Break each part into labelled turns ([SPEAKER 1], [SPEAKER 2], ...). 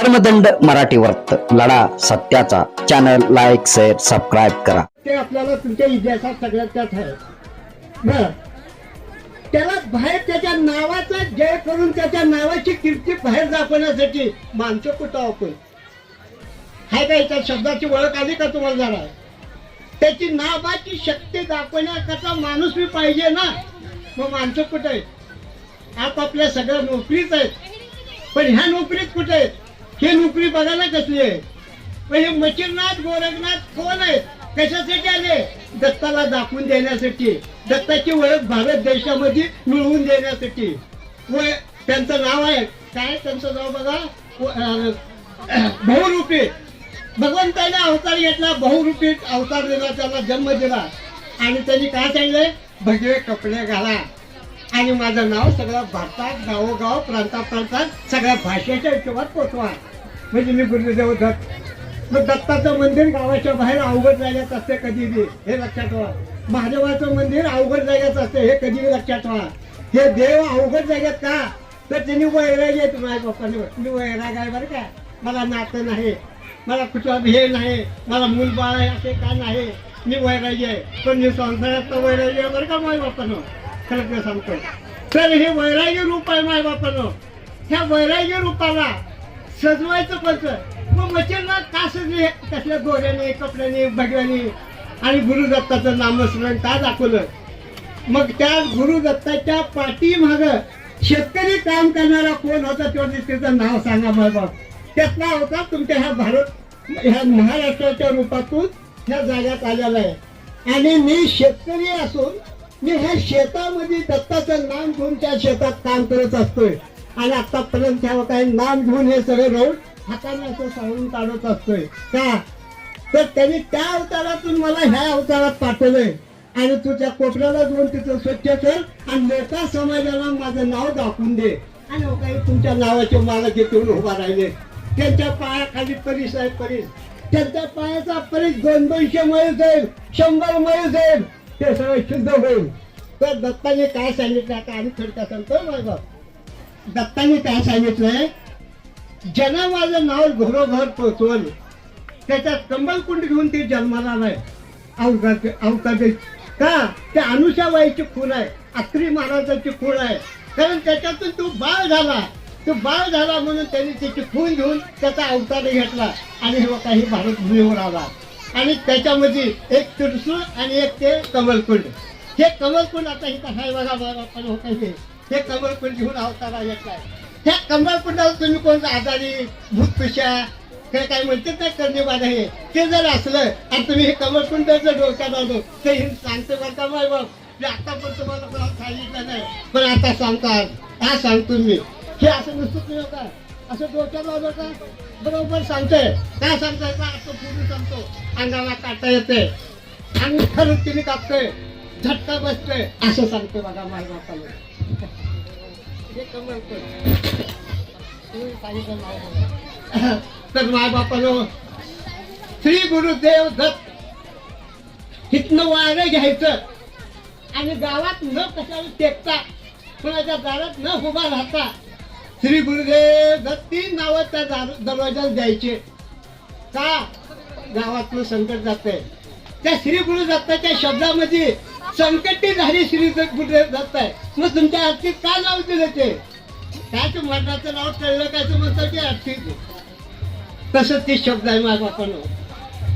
[SPEAKER 1] धर्मदंड मराठी वर्त. लढा सत्याचा. चॅनल लाईक शेअर सबस्क्राईब करा.
[SPEAKER 2] ते आपल्याला तुमच्या इतिहासात सगळ्यात त्यात आहे. त्याला बाहेर त्याच्या नावाचा जय करून त्याच्या नावाची कीर्ती बाहेर दाखवण्यासाठी माणसं कुठं आपण? हाय का याच्या शब्दाची ओळख आली का तुम्हाला जरा? त्याची नावाची शक्ती दाखवण्याकरता माणूस बी पाहिजे ना? मग माणसं कुठं आहेत? आपापल्या सगळ्या नोकरीच आहेत. पण ह्या नोकरीत कुठे आहेत? हे नोकरी बघायला कसली आहे? पण हे मचिरनाथ गोरखनाथ कोण आहेत? कशासाठी आले? दत्ताला दाखवून देण्यासाठी. दत्ताची ओळख भारत देशामध्ये मिळवून देण्यासाठी. व त्यांचं नाव आहे. काय त्यांचं नाव बघा? बहुरूपी. भगवंताने अवतार घेतला बहुरूपी अवतार दिला त्याला जन्म दिला. आणि त्यांनी काय सांगितलंय? भगवे कपडे घाला. आणि माझं नाव सगळ्या भारतात गावोगाव प्रांतात प्रांतात सगळ्या भाषेच्या हिशोबात पोचवा. म्हणजे मी गुरुदेव दत्त मग दत्ताचं मंदिर गावाच्या बाहेर अवघड जाग्यात असते कधी बी हे लक्षात ठेवा. महादेवाचं मंदिर अवघड जाग्यात असते हे कधी बी लक्षात ठेवा. हे देव अवघड जाग्यात का? तर त्यांनी वैराग येत माझ्या पप्पाने मी वैराग आहे बरं का? मला नातं नाही मला कुठं हे नाही मला मूल बाळ आहे असे का नाही? मी वैरागी आहे. पण मी संसारात वैरागी आहे बरं का माझ्या बापानं खरं सांगतो. तर हे वैराग्य रूप आहे माय बापानं. ह्या वैराग्य रूपाला सजवायचं कसं? मग मच्छरनाथ का सजले? कसल्या गोऱ्याने कपड्याने भगव्याने? आणि गुरुदत्ताचं नामस्मरण का दाखवलं? मग त्या गुरुदत्ताच्या पाठीमाग शेतकरी काम करणारा कोण होता तेवढी त्याचं नाव सांगा माय बाप. त्यातला होता तुमच्या ह्या भारत ह्या महाराष्ट्राच्या रूपातून ह्या जाग्यात आलेला आहे. आणि मी शेतकरी असून मी ह्या शेतामध्ये दत्ताचं नाम घेऊन त्या शेतात काम करत असतोय. आणि आतापर्यंत ह्या काय नाम घेऊन हे सगळे राहून हाताने असं सावरून काढत असतोय. का? तर त्यांनी त्या अवतारातून मला ह्या अवतारात पाठवलंय. आणि तुझ्या कोपऱ्याला जाऊन तिथं स्वच्छ कर आणि लोका समाजाला माझं नाव दाखवून दे. आणि हो काही तुमच्या नावाचे मालक घेऊन उभा राहिले. त्यांच्या पायाखाली परीस आहे परीस. त्यांच्या पायाचा परीस दोन दोनशे मैल जाईल शंभर मैल साहेब. ते सगळं शुद्ध होईल. तर दत्ताने काय सांगितलं आता आम्ही थोडक्या सांगतो? माझा दत्ताने काय सांगितलंय? ज्यांना माझं नाव घरोघर पोचवल त्याच्यात कंबलकुंड घेऊन ते जन्माला नाही अवकाश अवकाश का? ते अनुषाबाईची खूण आहे. अत्री महाराजाची खूण आहे. कारण त्याच्यातून तो बाळ झाला. तो बाळ झाला म्हणून त्यांनी त्याची खून घेऊन त्याचा अवतार घेतला. आणि हे काही भारत भूमीवर आला. आणि त्याच्यामध्ये एक त्रिशूळ आणि एक ते कमलकुंड. हे कमलकुंड आता इथं आहे बघा बघा आपण होत काही हे कमलकुंड घेऊन अवतारा घेतलाय. ह्या कमलकुंडावर तुम्ही कोण आजारी भूतपिशा काय काय म्हणतात ना करणे हे. ते जर असलं आणि तुम्ही हे कमलकुंड जर डोक्यात आलो ते हे सांगतो बरं का माय बाप? मी आता पण तुम्हाला कोणाला सांगितलं नाही. पण आता सांगता हा सांगतो मी. हे असं नसतं तुम्ही का असं डोक्यात आलं बरोबर सांगतोय. काय सांगतोय का? असं पूर्ण सांगतो. अंगाला काटा येते आणि खरंच तिने कापतोय. झटका बसतोय. असं सांगतो बघा माझ्या बापाला. हे कमलकुंड तर माय बापानं श्री गुरुदेव दत्त हिथनं वारं घ्यायचं. आणि गावात न कशाला टेकता कुणाच्या दारात न उभा राहता श्री गुरुदेव दत्त तीन नावं त्या दार- दरवाजाला द्यायचे. का? गावातलं संकट जातंय. त्या श्री गुरु दत्ताच्या शब्दामध्ये संकटी झाली श्री गुरुदेव दत्त आहे मग तुमच्या आरतीत का नाव दिलं ते? काय ते मरणाचं नाव कळलं काय म्हणतात की आरतीत तसंच ते शब्द आहे माझा पण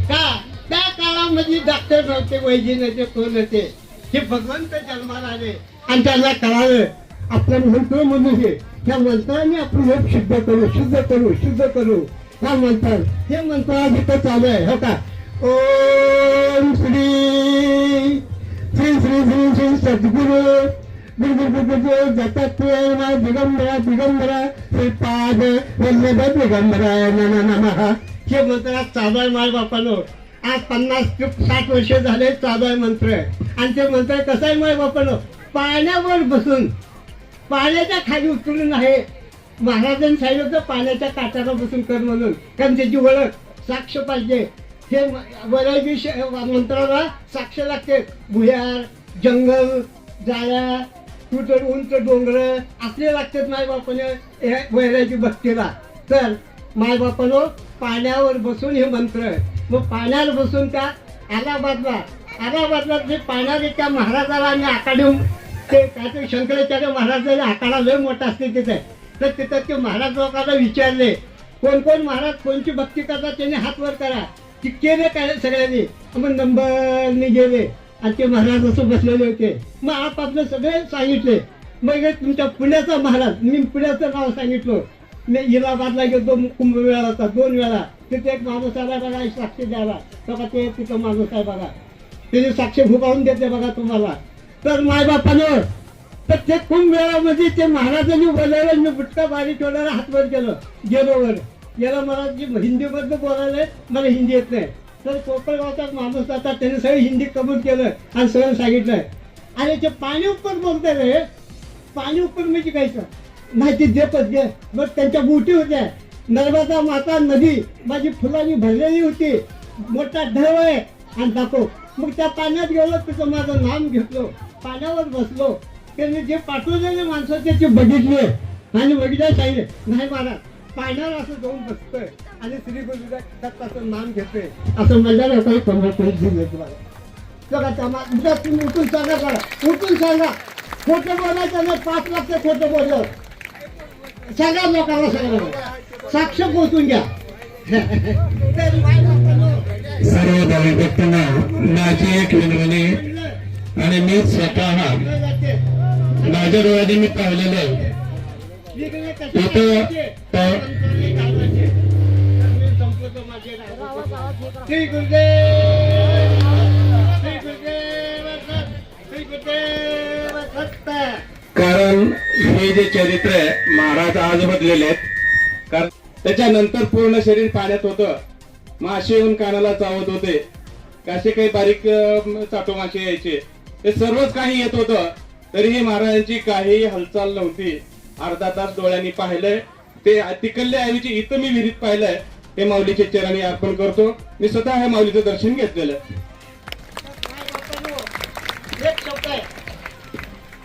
[SPEAKER 2] का? त्या काळामध्ये डॉक्टर नव्हते वैद्य नव्हते कोण नव्हते. हे भगवंत जन्माला आले. आणि त्यांना कळालं. आपण म्हणतो म्हणून हे. त्या मंत्राने आपण लोक शुद्ध करू शुद्ध करू शुद्ध करू. हा म्हणतात हे मंत्र आज इथं चालू आहे हो का? ओम श्री श्री श्री श्री श्री सद्गुरु गुरुगुरुगुरु दत्तात्रेय दिगंबरा दिगंबरा श्रीपाद वल्लभ दिगंबरा नम नम. हे मंत्र आज चालू आहे माझ्या बापानो. आज पन्नास साठ वर्ष झाले चालू आहे मंत्र. आणि ते मंत्र कसं आहे माझ्या बापानो? पाण्यावर बसून. पाण्याच्या खाली उतरून आहे. महाराजांनी सांगितलं होतं पाण्याच्या काठाला बसून कर म्हणून. कारण त्याची ओळख साक्ष पाहिजे. हे वरायची मंत्राला साक्ष लागते. भुयार जंगल जाळ्या तुटर उंच डोंगर असले लागतात मायबापाने बापाने हे भक्तीला. तर मायबापानं पाण्यावर बसून हे मंत्र आहे. मग पाण्यावर बसून त्या अलाहाबादला अलाहाबादला जे पाण्यावर त्या महाराजाला आम्ही आकाडून ते काय ते शंकराचार्य महाराजांना आखाडा लय मोठा असते तिथे. तर तिथं ते महाराज लोकांना विचारले कोण कोण महाराज कोणची भक्ती करतात त्यांनी हात वर करा. ती केले काय सगळ्यांनी? मग नंबरने गेले आणि ते महाराज असं बसलेले होते. मग आपापले सगळे सांगितले मग हे तुमच्या पुण्याचा महाराज मी पुण्याचं नाव सांगितलं. मी इलाहाबादला गेलो कुंभमेळा होता दोन वेळा. तिथे एक माणूस आला बघा साक्षी द्यावा. बघा ते तिथं माणूस आहे बघा. त्याची साक्षी भुगावून देते बघा तुम्हाला. तर मायबापानं तर ते खूप वेळामध्ये ते महाराजांनी बोलायला मी बुटका बारी ठेवणारा हातवर केलं गेलो याला गेला मला जी हिंदीमधलं बोलायला मला हिंदी येत नाही. तर कोपरगावचा माणूस आता त्याने सगळं हिंदी कबूल केलं आणि सगळं सांगितलंय. आणि ते पाणी उपर बोलते रे. पाणी उपर म्हणजे काय सर माहिती देतच घे मग त्यांच्या बोटी होत्या. नर्मदा माता नदी माझी फुलांनी भरलेली होती. मोठा ढळ आहे. आणि दाखव. मग त्या पाण्यात गेलो तिथं माझं नाम घेतलं. पाण्यावर बसलो. त्यांनी जे पाठवलेले माणसं ते ते बघितले. आणि बघितल्या सांगितले नाही महाराज पाण्यावर असं जाऊन बसतोय. आणि श्री गुरु नाम घेतोय. असं माझ्या काही कन्व्हर्ट दिले तुम्हाला. बघा त्या उद्या तुम्ही उठून सांगा करा उठून सांगा. खोटं बोलायचं नाही. पाच लाख खोटं बोललं. सांगा लोकांना सांगा साक्ष पोचून घ्या.
[SPEAKER 3] सर्व भाविक भक्तांना माझी एक विनवणी आणि मी स्वतः. माझ्या डोळ्याने मी पाहिलेलं आहे. कारण हे जे चरित्र आहे महाराज आज बदलेले आहेत कारण त्याच्यानंतर पूर्ण शरीर पाण्यात होतं मासे येऊन कानाला चावत होते कसे काही बारीक चाटो मासे यायचे ते सर्वच काही येत होतं. तरीही महाराजांची काही हालचाल नव्हती. अर्धा तास डोळ्यांनी पाहिलंय. ते तिकडल्याऐवजी इथं मी विहिरीत पाहिलंय. हे माऊलीचे चरणी अर्पण करतो. मी स्वतः हे माऊलीचं दर्शन घेतलेलं.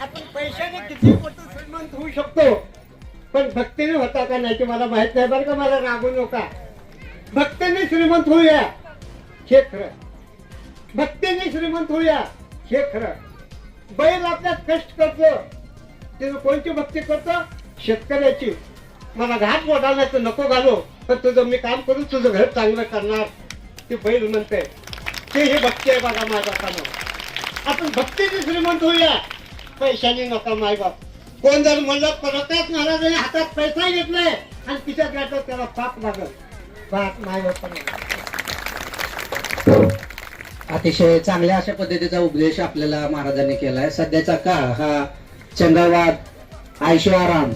[SPEAKER 2] आपण पैशाने किती मोठं श्रीमंत होऊ शकतो. पण भक्तीने होता का नाही ते मला माहीत नाही बरं का मला रागू नका. भक्तीने श्रीमंत होऊया. हे खरं. भक्तीने श्रीमंत होऊया. हे खरं. बैल आपल्यात कष्ट करतो. तिने कोणती भक्ती करतो? शेतकऱ्याची. मला घाट मोठा नको घालो. पण तुझं मी काम करून तुझं घर चांगलं करणार. ते बैल म्हणते ते हे भक्ती आहे बघा मायबापानं आपण भक्तीने श्रीमंत होऊया पैशाने नका मायबाप. कोण जर म्हणलं परतच महाराजांनी हातात पैसा घेतलाय आणि तिच्या घातलं त्याला पाप लागल. पाप मायबापानं.
[SPEAKER 4] अतिशय चांगल्या अशा पद्धतीचा उपदेश आपल्याला महाराजांनी केलाय. सध्याचा काळ हा चंद्रवाद आयशो आराम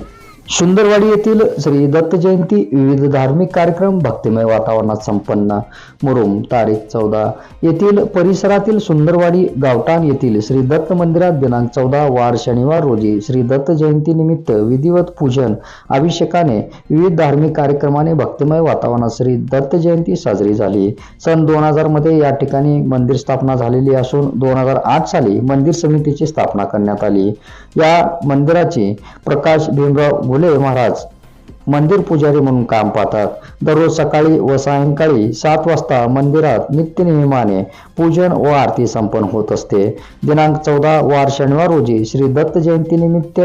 [SPEAKER 1] सुंदरवाडी येथील श्री दत्त जयंती विविध धार्मिक कार्यक्रम भक्तिमय वातावरणात संपन्न. मुरुम तारीख चौदा. येथील परिसरातील सुंदरवाडी गावठाण येथील श्री दत्त मंदिरात दिनांक चौदा वार शनिवार रोजी श्री दत्त जयंती निमित्त विधिवत पूजन अभिषेकाने विविध धार्मिक कार्यक्रमाने भक्तिमय वातावरणात श्री दत्त जयंती साजरी झाली. सन दोन हजारमध्ये या ठिकाणी मंदिर स्थापना झालेली असून दोन हजार आठ साली मंदिर समितीची स्थापना करण्यात आली. या मंदिराची प्रकाश भीमराव घुले महाराज मंदिर पुजारी म्हणून काम पाहतात. दररोज सकाळी व सायंकाळी सात वाजता मंदिरात नित्यनियमाने पूजन व आरती संपन्न होत असते. दिनांक चौदा वार शनिवार रोजी श्री दत्त जयंतीनिमित्त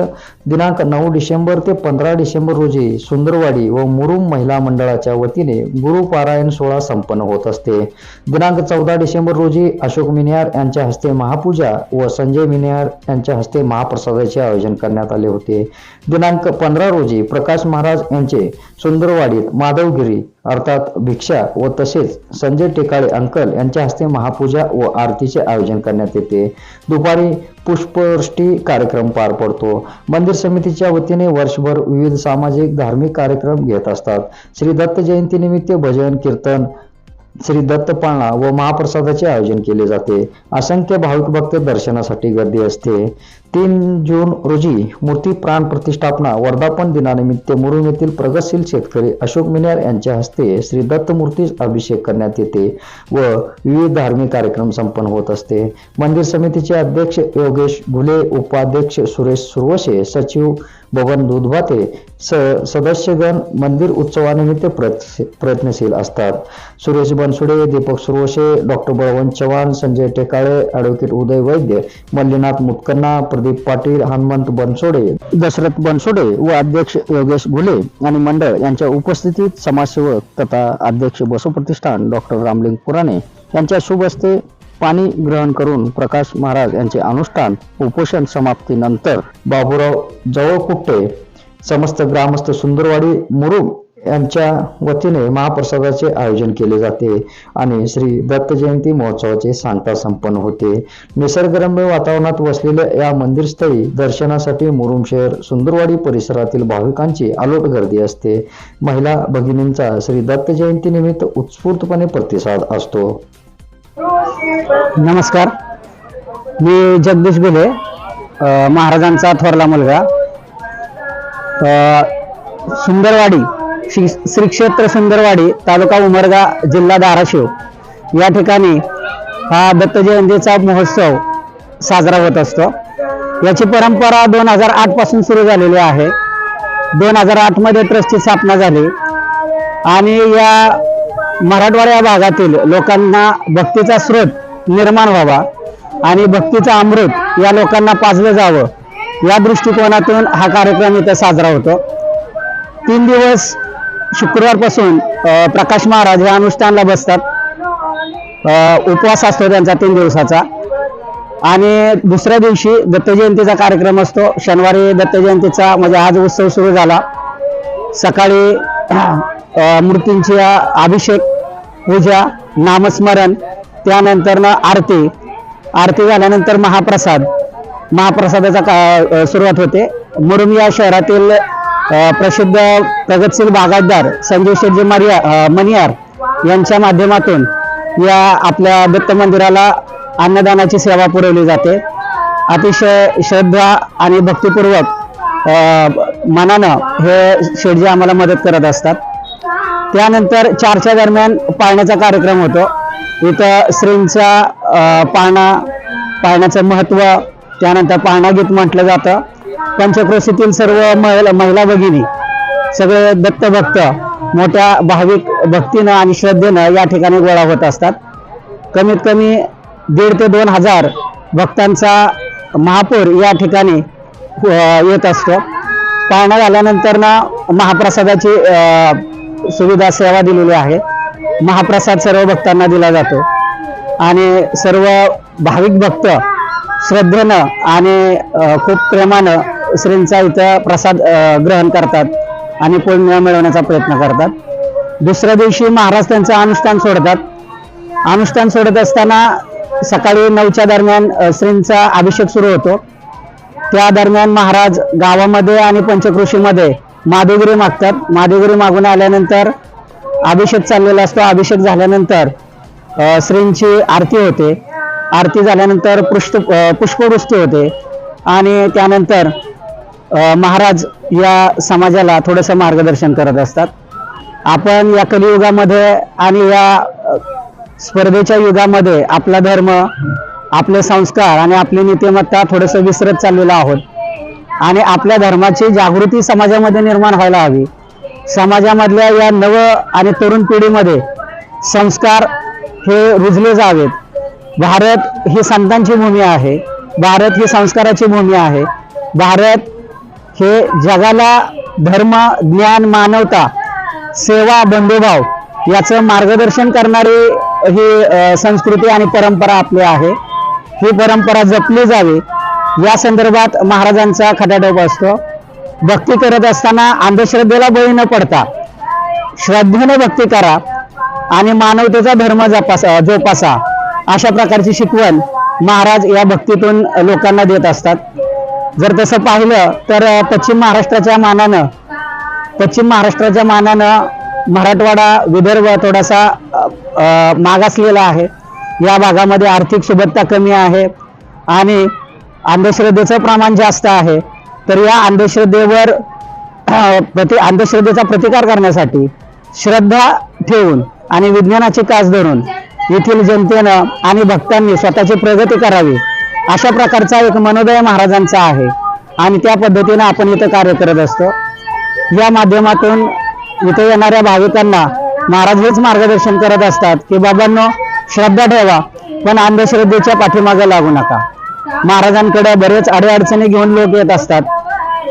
[SPEAKER 1] दिनांक नऊ डिसेंबर ते पंधरा डिसेंबर रोजी सुंदरवाडी व मुरुम महिला मंडळाच्या वतीने गुरुपारायण सोहळा संपन्न होत असते. दिनांक चौदा डिसेंबर रोजी अशोक मिनियार यांच्या हस्ते महापूजा व संजय मिनियार यांच्या हस्ते महाप्रसादाचे आयोजन करण्यात आले होते. दिनांक पंधरा रोजी प्रकाश महाराज यांचे सुंदरवाडीत माधवगिरी अर्थात भिक्षा व तसेच संजय टेकाळे अंकल यांच्या हस्ते महापूजा व आरतीचे आयोजन करण्यात येते. दुपारी पुष्पवृष्टी कार्यक्रम पार पडतो. मंदिर समितीच्या वतीने वर्षभर विविध सामाजिक धार्मिक कार्यक्रम घेत असतात. श्री दत्त जयंती निमित्त भजन कीर्तन श्री दत्तपाळणा व महाप्रसादाचे आयोजन केले जाते. असंख्य भाविक भक्त दर्शनासाठी गर्दी असते. तीन जून रोजी मूर्ती प्राण प्रतिष्ठापना वर्धापन दिनानिमित्त मुरुम येथील प्रगतशील शेतकरी अशोक मिनार यांच्या हस्ते श्री दत्त मूर्तीस अभिषेक करण्यात येते व विविध धार्मिक कार्यक्रम संपन्न होत असते. मंदिर समितीचे अध्यक्ष योगेश घुले उपाध्यक्ष सुरेश सुरवशे सचिव बबन दुधभाते स सदस्यगण मंदिर उत्सवानिमित्त प्रयत्न प्रयत्नशील असतात. सुरेश बनसुडे दीपक सुरवशे डॉक्टर बळवंत चव्हाण संजय टेकाळे ॲडव्होकेट उदय वैद्य मल्लीनाथ मुतकन्ना प्रदीप पाटील हनुमंत बनसोडे दशरथ बनसोडे व अध्यक्ष योगेश घुले आणि मंडळ यांच्या उपस्थितीत समाजसेवक तथा अध्यक्ष बसव प्रतिष्ठान डॉक्टर रामलिंग पुराणे यांच्या शुभ हस्ते पाणी ग्रहण करून प्रकाश महाराज यांचे अनुष्ठान उपोषण समाप्तीनंतर. बाबूराव जवळकुट्टे समस्त ग्रामस्थ सुंदरवाडी मुरुम यांच्या वतीने महाप्रसादाचे आयोजन केले जाते आणि श्री दत्त जयंती महोत्सवाचे सांगता संपन्न होते. निसर्गरम्य वातावरणात वसलेल्या या मंदिरस्थळी दर्शनासाठी मुरुम शहर सुंदरवाडी परिसरातील भाविकांची आलोट गर्दी असते. महिला भगिनींचा श्री दत्त जयंती निमित्त उत्स्फूर्तपणे प्रतिसाद असतो.
[SPEAKER 5] नमस्कार. मी जगदीश गुले महाराजांचा थोरला मुलगा. सुंदरवाडी श्री श्री क्षेत्र सुंदरवाडी तालुका उमरगा जिल्हा धाराशिव. या ठिकाणी हा दत्त जयंतीचा महोत्सव साजरा होत असतो. याची परंपरा दोन हजार आठपासून सुरू झालेली आहे. दोन हजार आठमध्ये ट्रस्टची स्थापना झाली. आणि या मराठवाड्या भागातील लोकांना भक्तीचा स्रोत निर्माण व्हावा आणि भक्तीचा अमृत या लोकांना पाजलं जावं या दृष्टिकोनातून हा कार्यक्रम इथं साजरा होतो. तीन दिवस शुक्रवारपासून प्रकाश महाराज हे अनुष्ठानला बसतात. उपवास असतो त्यांचा तीन दिवसाचा. आणि दुसऱ्या दिवशी दत्तजयंतीचा कार्यक्रम असतो. शनिवारी दत्तजयंतीचा म्हणजे आज उत्सव सुरू झाला. सकाळी मूर्तींची अभिषेक पूजा नामस्मरण त्यानंतर ना आरती. आरती झाल्यानंतर महाप्रसाद. महाप्रसादाचा का सुरुवात होते. मुरुम या शहरातील प्रसिद्ध प्रगतशील बागायतदार संजय शेटजी मरिया मनियार यांच्या माध्यमातून या आपल्या दत्त मंदिराला अन्नदानाची सेवा पुरवली जाते. अतिशय श्रद्धा आणि भक्तिपूर्वक मनानं हे शेटजी आम्हाला मदत करत असतात. त्यानंतर चारच्या दरम्यान पाळण्याचा कार्यक्रम होतो. इथं श्रींचा पाळणा पाळण्याचं महत्त्व त्यानंतर पाळणा गीत म्हटलं जातं. पंचक्रोशीतील सर्व महिला महिला भगिनी सगळे दत्तभक्त मोठ्या भाविक भक्तीनं आणि श्रद्धेनं या ठिकाणी गोळा होत असतात. कमीत कमी दीड ते दोन हजार भक्तांचा महापूर या ठिकाणी येत असतो. पाळणा झाल्यानंतर ना महाप्रसादाची सुविधा सेवा दिलेली आहे. महाप्रसाद सर्व भक्तांना दिला जातो. आणि सर्व भाविक भक्त श्रद्धेनं आणि खूप प्रेमानं श्रींचा इथं प्रसाद ग्रहण करतात आणि पुण्य मिळवण्याचा प्रयत्न करतात. दुसऱ्या दिवशी महाराज त्यांचं अनुष्ठान सोडतात. अनुष्ठान सोडत असताना सकाळी नऊच्या दरम्यान श्रींचा अभिषेक सुरू होतो. त्या दरम्यान महाराज गावामध्ये आणि पंचकृषीमध्ये माधुगिरी मागतात. माधुगिरी मागून आल्यानंतर अभिषेक चाललेला असतो. अभिषेक झाल्यानंतर श्रींची आरती होते. आरती झाल्यानंतर पृष्ठ पुष्पवृष्टी होते. आणि त्यानंतर महाराज या समाजाला थोडंसं मार्गदर्शन करत असतात. आपण या कलियुगामध्ये आणि या स्पर्धेच्या युगामध्ये आपला धर्म आपले संस्कार आणि आपली नीतिमत्ता थोडंसं विसरत चाललेलो आहोत. आणि आपल्या धर्माची जागृती समाजामध्ये निर्माण व्हायला हवी. समाजामधल्या या नव आणि तरुण पिढीमध्ये संस्कार हे रुजले जावेत. भारत ही संतांची भूमी आहे. भारत ही संस्काराची भूमी आहे. भारत हे जगाला धर्म ज्ञान मानवता सेवा बंधुभाव याचं मार्गदर्शन करणारी ही संस्कृती आणि परंपरा आपली आहे. ही परंपरा जपली जावी. या संदर्भात महाराजांचा खटाटोप असतो. भक्ती करत असताना अंधश्रद्धेला बळी न पडता श्रद्धेने भक्ती करा आणि मानवतेचा धर्म जपासा जोपासा. अशा प्रकारची शिकवण महाराज या भक्तीतून लोकांना देत असतात. जर तसं पाहिलं तर पश्चिम महाराष्ट्राच्या मानानं पश्चिम महाराष्ट्राच्या मानानं मराठवाडा विदर्भ थोडासा मागासलेला आहे. या भागामध्ये आर्थिक सुबत्ता कमी आहे आणि अंधश्रद्धेचं प्रमाण जास्त आहे. तर या अंधश्रद्धेवर प्रति अंधश्रद्धेचा प्रतिकार करण्यासाठी श्रद्धा ठेवून आणि विज्ञानाची कास धरून येथील जनतेनं आणि भक्तांनी स्वतःची प्रगती करावी अशा प्रकारचा एक मनोदय महाराजांचा आहे. आणि त्या पद्धतीनं आपण इथं कार्य करत असतो. या माध्यमातून इथं येणाऱ्या भाविकांना महाराज हेच मार्गदर्शन करत असतात की बाबांनो श्रद्धा ठेवा पण अंधश्रद्धेच्या पाठीमागे लागू नका. महाराजांकडे बरेच अडीअडचणी घेऊन लोक येत असतात.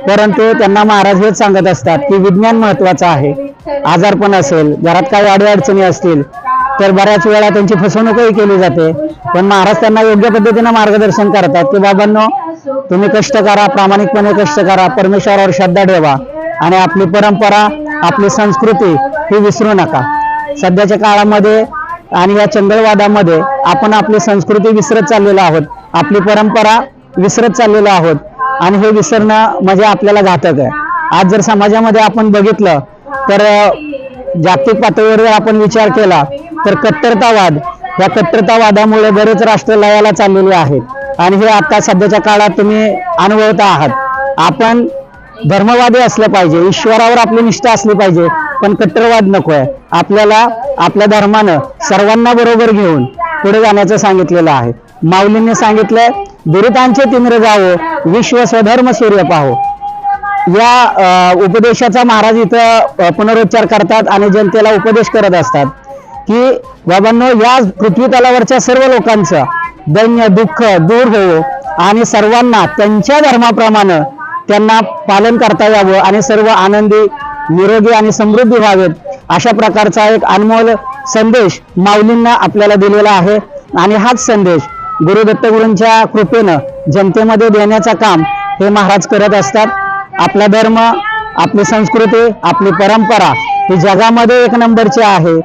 [SPEAKER 5] परंतु त्यांना महाराज हेच सांगत असतात की विज्ञान महत्वाचं आहे. आजारपण असेल घरात काही अडीअडचणी असतील तर बऱ्याच वेळा त्यांची फसवणूकही केली जाते. पण महाराज त्यांना योग्य पद्धतीनं मार्गदर्शन करतात की बाबांनो तुम्ही कष्ट करा प्रामाणिकपणे कष्ट करा परमेश्वरावर श्रद्धा ठेवा आणि आपली परंपरा आपली संस्कृती ही विसरू नका. सध्याच्या काळामध्ये आणि या चंगळवादामध्ये आपण आपली संस्कृती विसरत चाललेलो आहोत आपली परंपरा विसरत चाललेलो आहोत आणि हे विसरणं म्हणजे आपल्याला घातक आहे. आज जर समाजामध्ये आपण बघितलं तर जागतिक पातळीवर जर आपण विचार केला तर कट्टरतावाद या कट्टरतावादामुळे बरेच राष्ट्र लयाला चाललेले आहेत. आणि हे आता सध्याच्या काळात तुम्ही अनुभवत आहात. आपण धर्मवादी असलं पाहिजे ईश्वरावर आपली निष्ठा असली पाहिजे पण कट्टरवाद नको आहे आपल्याला आपल्या धर्मानं सर्वांना बरोबर घेऊन पुढे जाण्याचं सांगितलेलं आहे. माऊलींनी सांगितलंय दुरितांचे तिंद्र जावो विश्व स्वधर्म सूर्य पाहो. या उपदेशाचा महाराज इथं पुनरुच्चार करतात आणि जनतेला उपदेश करत असतात. की बाबांनो या पृथ्वी तलावरच्या सर्व लोकांचं दैन्य दुःख दूर होवो आणि सर्वांना त्यांच्या धर्माप्रमाणे त्यांना पालन करता यावं आणि सर्व आनंदी निरोगी आणि समृद्धी व्हावेत अशा प्रकारचा एक अनमोल संदेश माऊलींना आपल्याला दिलेला आहे. आणि हाच संदेश गुरुदत्तगुरूंच्या कृपेनं जनतेमध्ये देण्याचं काम हे महाराज करत असतात. आपला धर्म आपली संस्कृती आपली परंपरा ही जगामध्ये एक नंबरची आहे.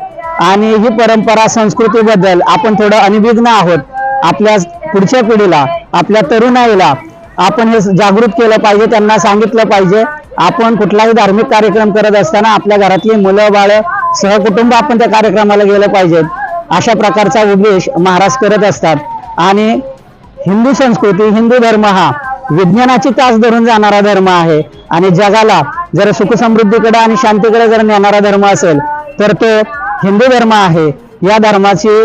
[SPEAKER 5] आणि ही परंपरा संस्कृतीबद्दल आपण थोडं अनभिज्ञ आहोत. आपल्या पुढच्या पिढीला आपल्या तरुणाईला आपण हे जागृत केलं पाहिजे त्यांना सांगितलं पाहिजे. आपण कुठलाही धार्मिक कार्यक्रम करत असताना आपल्या घरातली मुलं बाळ सहकुटुंब आपण त्या कार्यक्रमाला गेलं पाहिजेत. अशा प्रकारचा उपदेश महाराज करत असतात. आणि हिंदू संस्कृती हिंदू धर्म हा विज्ञानाची तास धरून जाणारा धर्म आहे. आणि जगाला जर सुखसमृद्धीकडे आणि शांतीकडे जर नेणारा धर्म असेल तर तो हिंदू धर्म आहे. या धर्माची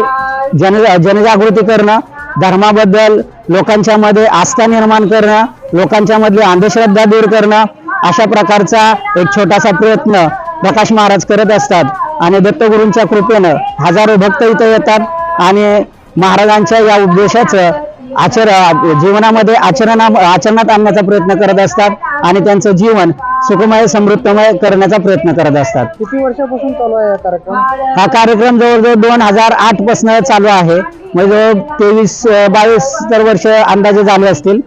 [SPEAKER 5] जन जनजागृती करणं धर्माबद्दल लोकांच्या मध्ये आस्था निर्माण करणं लोकांच्या मधली अंधश्रद्धा दूर करणं अशा प्रकारचा एक छोटासा प्रयत्न प्रकाश महाराज करत असतात. आणि दत्तगुरूंच्या कृपेनं हजारो भक्त इथं येतात. आणि महाराजांच्या या उद्देशाचं आचर जीवनामध्ये आचरणा आचरणात आणण्याचा प्रयत्न करत असतात आणि त्यांचं जीवन सुखमय समृद्धमय करण्याचा प्रयत्न करत असतात.
[SPEAKER 6] किती वर्षापासून चालू आहे हा कार्यक्रम?
[SPEAKER 5] हा कार्यक्रम जवळजवळ दोन हजार आठपासून चालू आहे. म्हणजे तेवीस बावीस तर वर्ष अंदाजे झाले असतील.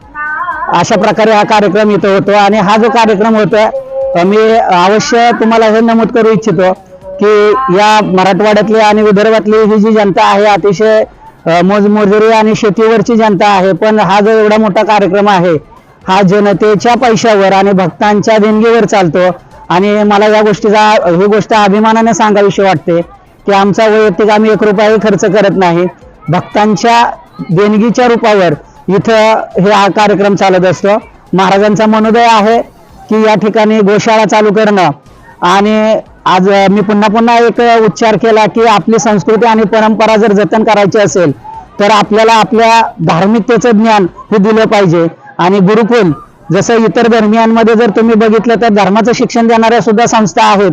[SPEAKER 5] अशा प्रकारे हा कार्यक्रम इथं होतो आणि हा जो कार्यक्रम होतोय मी अवश्य तुम्हाला हे नमूद करू इच्छितो की या मराठवाड्यातली आणि विदर्भातली ही जी जनता आहे अतिशय मोजमजुरी आणि शेतीवरची जनता आहे. पण हा जो एवढा मोठा कार्यक्रम आहे हा जनतेच्या पैशावर आणि भक्तांच्या देणगीवर चालतो. आणि मला या गोष्टीचा ही गोष्ट अभिमानाने सांगावीशी वाटते की आमचा वैयक्तिक आम्ही एक रुपयाही खर्च करत नाही. भक्तांच्या देणगीच्या रूपावर इथं हे हा कार्यक्रम चालत असतो. महाराजांचा मनोदय आहे की या ठिकाणी गोशाळा चालू करणं आणि आज मी पुन्हा पुन्हा एक उच्चार केला की आपली संस्कृती आणि परंपरा जर जतन करायची असेल तर आपल्याला आपल्या धार्मिकतेचं ज्ञान हे दिलं पाहिजे. आणि गुरुकुल जसं इतर धर्मियांमध्ये जर तुम्ही बघितलं तर धर्माचं शिक्षण देणाऱ्या सुद्धा संस्था आहेत.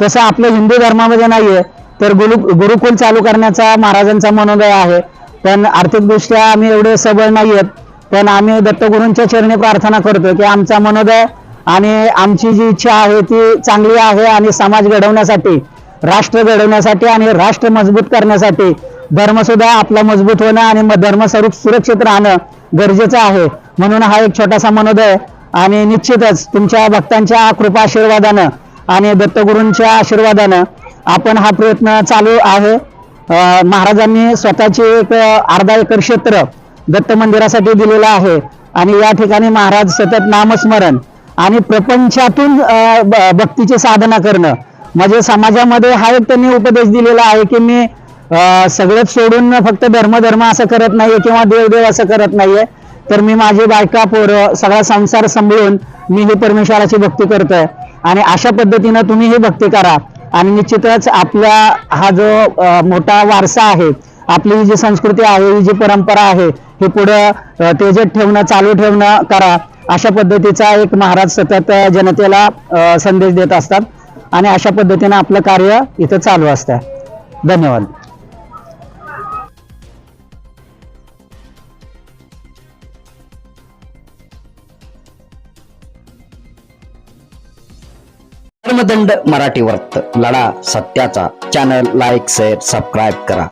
[SPEAKER 5] तसं आपल्या हिंदू धर्मामध्ये नाहीये तर गुरु गुरुकुल चालू करण्याचा महाराजांचा मनोदय आहे. पण आर्थिकदृष्ट्या आम्ही एवढे सबळ नाही आहेत पण आम्ही दत्तगुरूंच्या चरणी प्रार्थना करतो की आमचा मनोदय आणि आमची जी इच्छा आहे ती चांगली आहे आणि समाज घडवण्यासाठी राष्ट्र घडवण्यासाठी आणि राष्ट्र मजबूत करण्यासाठी धर्म सुद्धा आपला मजबूत होणं आणि म- सुरक्षित राहणं गरजेचं आहे. म्हणून हा एक छोटासा मनोदय आणि निश्चितच तुमच्या भक्तांच्या कृपा आशीर्वादानं आणि दत्तगुरूंच्या आशीर्वादानं आपण हा प्रयत्न चालू आहे. महाराजांनी स्वतःचे एक अर्धा एकर क्षेत्र दत्त मंदिरासाठी दिलेलं आहे आणि या ठिकाणी महाराज सतत नामस्मरण आणि प्रपंचातून भक्तीची साधना करणं. म्हणजे समाजामध्ये हा एक त्यांनी उपदेश दिलेला आहे की मी सगळंच सोडून फक्त धर्म धर्म असं करत नाहीये किंवा देवदेव असं करत नाहीये तर मी माझी बायका पोरं सगळा संसार सांभाळून मी ही परमेश्वराची भक्ती करतोय. आणि अशा पद्धतीनं तुम्ही ही भक्ती करा. आणि निश्चितच आपला हा जो मोठा वारसा आहे आपली ही जी संस्कृती आहे ही जी परंपरा आहे हे पुढं तेजत ठेवणं चालू ठेवणं करा. अशा पद्धतीचा एक महाराज सतत जनतेला संदेश देत असतात आणि अशा पद्धतीनं आपलं कार्य इथं चालू असतं. धन्यवाद.
[SPEAKER 1] धर्मदंड मराठी वर्त लढा सत्याचा. चॅनल लाईक शेअर सबस्क्राईब करा.